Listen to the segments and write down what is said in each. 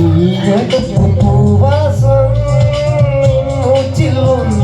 Enquanto o povo avançou, o tilão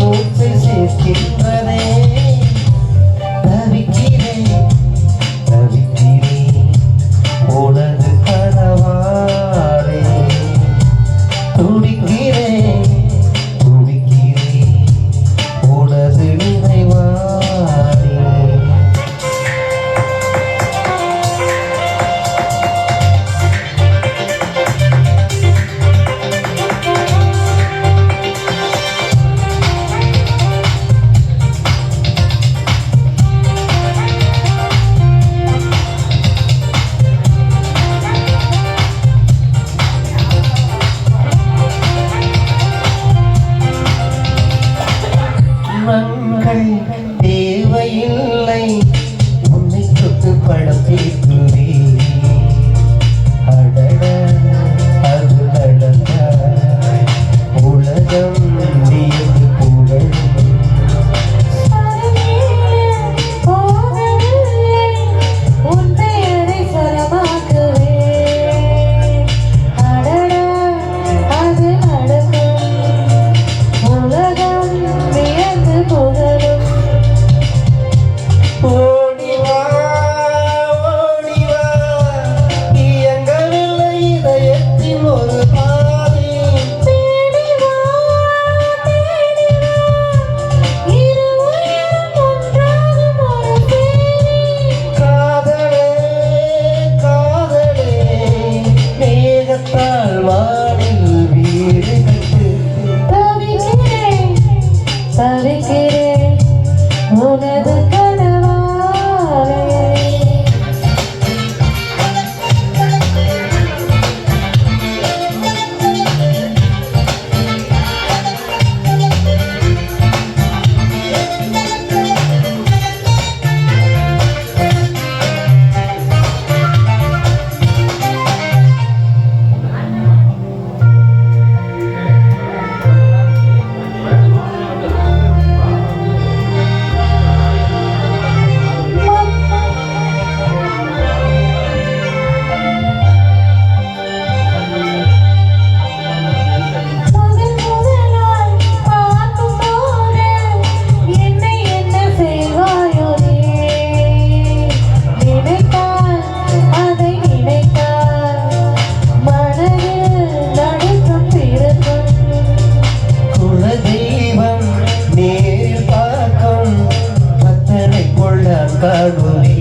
பாடுமே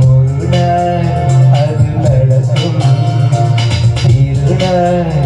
ஒரு நாள் அது நடக்கும். திருநாள்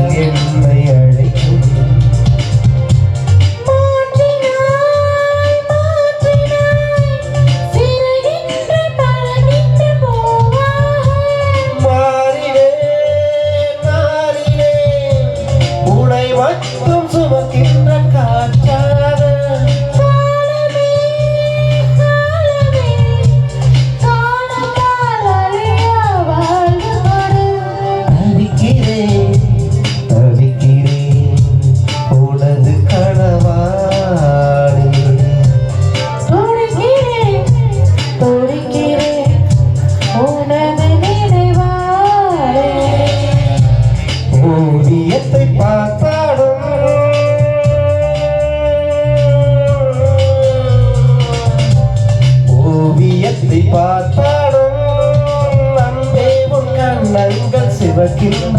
Thank you.